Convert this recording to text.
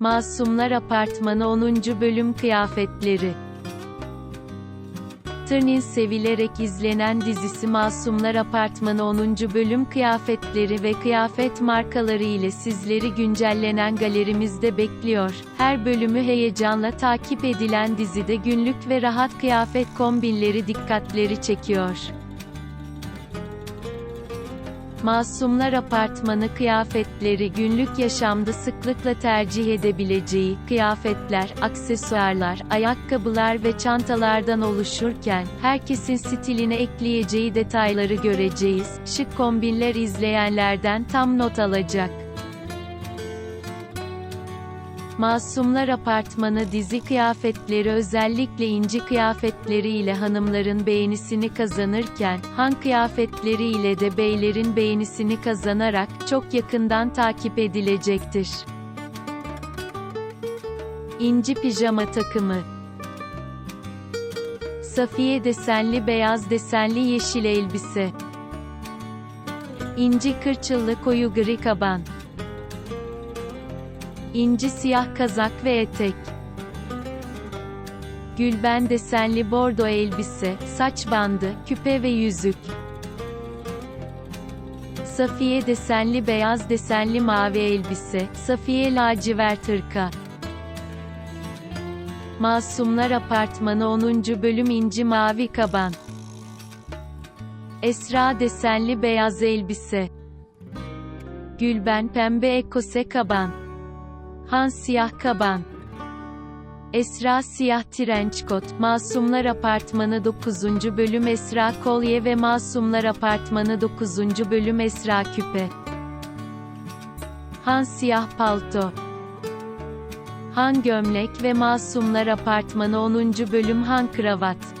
Masumlar Apartmanı 10. Bölüm Kıyafetleri Tırnin sevilerek izlenen dizisi Masumlar Apartmanı 10. bölüm kıyafetleri ve kıyafet markaları ile sizleri güncellenen galerimizde bekliyor. Her bölümü heyecanla takip edilen dizide günlük ve rahat kıyafet kombinleri dikkatleri çekiyor. Masumlar Apartmanı kıyafetleri günlük yaşamda sıklıkla tercih edebileceği kıyafetler, aksesuarlar, ayakkabılar ve çantalardan oluşurken herkesin stiline ekleyeceği detayları göreceğiz. Şık kombinler izleyenlerden tam not alacak. Masumlar Apartmanı dizi kıyafetleri özellikle inci kıyafetleri ile hanımların beğenisini kazanırken, han kıyafetleri ile de beylerin beğenisini kazanarak, çok yakından takip edilecektir. İnci pijama takımı. Safiye desenli beyaz desenli yeşil elbise. İnci kırçıllı koyu gri kaban İnci siyah kazak ve etek. Gülben desenli bordo elbise, saç bandı, küpe ve yüzük. Safiye desenli beyaz desenli mavi elbise, Safiye lacivert hırka. Masumlar Apartmanı 10. bölüm inci mavi kaban. Esra desenli beyaz elbise. Gülben pembe ekose kaban. Han siyah kaban. Esra siyah trench coat, Masumlar Apartmanı 9. bölüm Esra kolye ve Masumlar Apartmanı 9. bölüm Esra küpe. Han siyah palto. Han gömlek ve Masumlar Apartmanı 10. bölüm Han kravat.